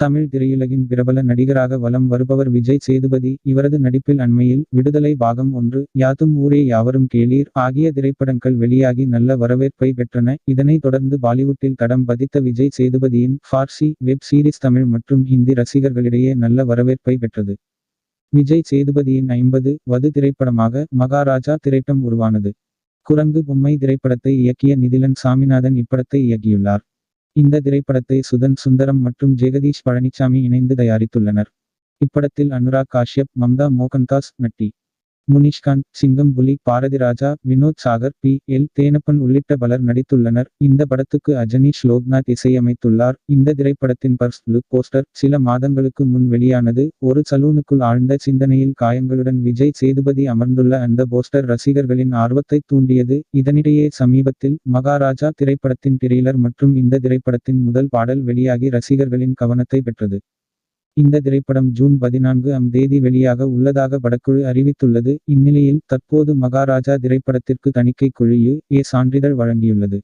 தமிழ் திரையுலகின் பிரபல நடிகராக வலம் வருபவர் விஜய் சேதுபதி இவரது நடிப்பில் அண்மையில் விடுதலை பாகம் ஒன்று யாதும் ஊரே யாவரும் கேளீர் ஆகிய திரைப்படங்கள் வெளியாகி நல்ல வரவேற்பை பெற்றன. இதனைத் தொடர்ந்து பாலிவுட்டில் தடம் பதித்த விஜய் சேதுபதியின் ஃபார்சி வெப் சீரிஸ் தமிழ் மற்றும் ஹிந்தி ரசிகர்களிடையே நல்ல வரவேற்பை பெற்றது. விஜய் சேதுபதியின் ஐம்பது வது திரைப்படமாக மகாராஜா திரைப்படம் உருவானது. குரங்கு பொம்மை திரைப்படத்தை இயக்கிய நிதிலன் சாமிநாதன் இப்படத்தை இயக்கியுள்ளார். இந்த திரைப்படத்தை சுதன் சுந்தரம் மற்றும் ஜெகதீஷ் பழனிசாமி இணைந்து தயாரித்துள்ளனர். இப்படத்தில் அனுராக் காஷ்யப் மம்தா மோகன்தாஸ் நட்டி. முனிஷ்காந்த் சிங்கம் புலி பாரதிராஜா வினோத் சாகர் பி. எல். தேனப்பன் உள்ளிட்ட பலர் நடித்துள்ளனர். இந்த படத்துக்கு அஜனீஷ் லோக்நாத் இசையமைத்துள்ளார். இந்த திரைப்படத்தின் பர்ஸ் லுக் போஸ்டர் சில மாதங்களுக்கு முன் வெளியானது. ஒரு சலூனுக்குள் ஆழ்ந்த சிந்தனையில் காயங்களுடன் விஜய் சேதுபதி அமர்ந்துள்ள அந்த போஸ்டர் ரசிகர்களின் ஆர்வத்தை தூண்டியது. இதனிடையே சமீபத்தில் மகாராஜா திரைப்படத்தின் ட்ரெய்லர் மற்றும் இந்த திரைப்படத்தின் முதல் பாடல் வெளியாகி ரசிகர்களின் கவனத்தை பெற்றது. இந்த திரைப்படம் ஜூன் பதினான்கு அம் தேதி வெளியாக உள்ளதாக படக்குழு அறிவித்துள்ளது. இந்நிலையில் தற்போது மகாராஜா திரைப்படத்திற்கு தணிக்கை குழு ஏ. சான்றிதழ் வழங்கியுள்ளது.